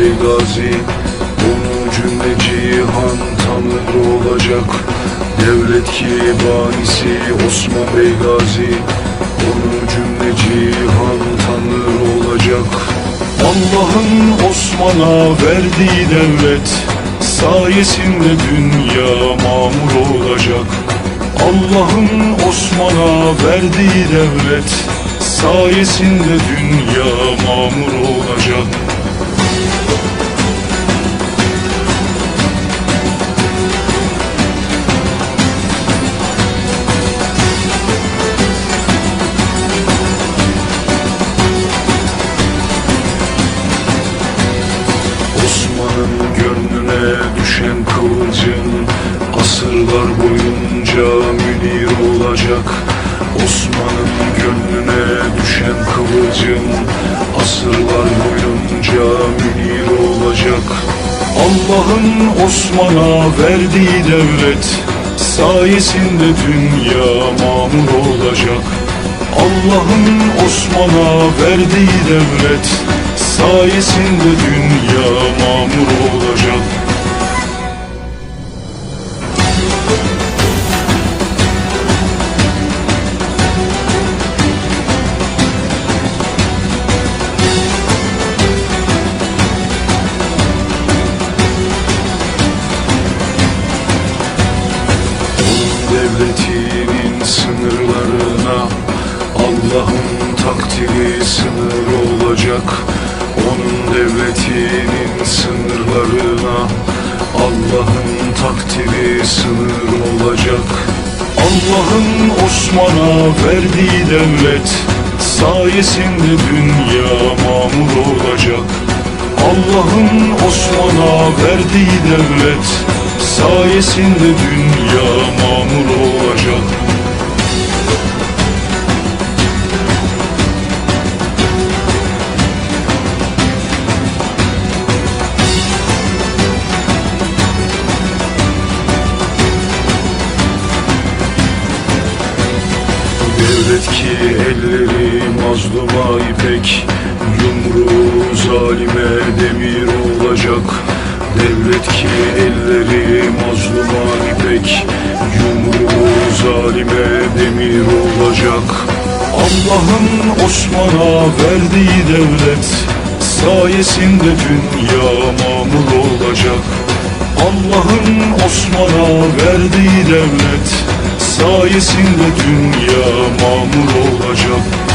Bey Gazi Onu cümle cihan tanır olacak. Devlet ki banisi Osman Bey Gazi Onu cümle cihan tanır olacak. Allah'ın Osman'a verdiği devlet Sayesinde dünya mamur olacak. Allah'ın Osman'a verdiği devlet Sayesinde dünya mamur olacak. Osman'ın gönlüne düşen kıvılcım Asırlar boyunca münir olacak Allah'ın Osman'a verdiği devlet Sayesinde dünya mamur olacak. Allah'ın Osman'a verdiği devlet Sayesinde dünya mamur olacak Onun devletinin sınırlarına Allah'ın takdiri sınır olacak. Allah'ın Osman'a verdiği devlet Sayesinde dünya mamur olacak. Allah'ın Osman'a verdiği devlet Sayesinde dünya mamur Devlet ki elleri mazluma ipek Yumruğu zalime demir olacak. Devlet ki elleri mazluma ipek Yumruğu zalime demir olacak. Allah'ın Osman'a verdiği devlet Sayesinde dünya mamur olacak. Allah'ın Osman'a verdiği devlet Sayesinde dünya mamur olacak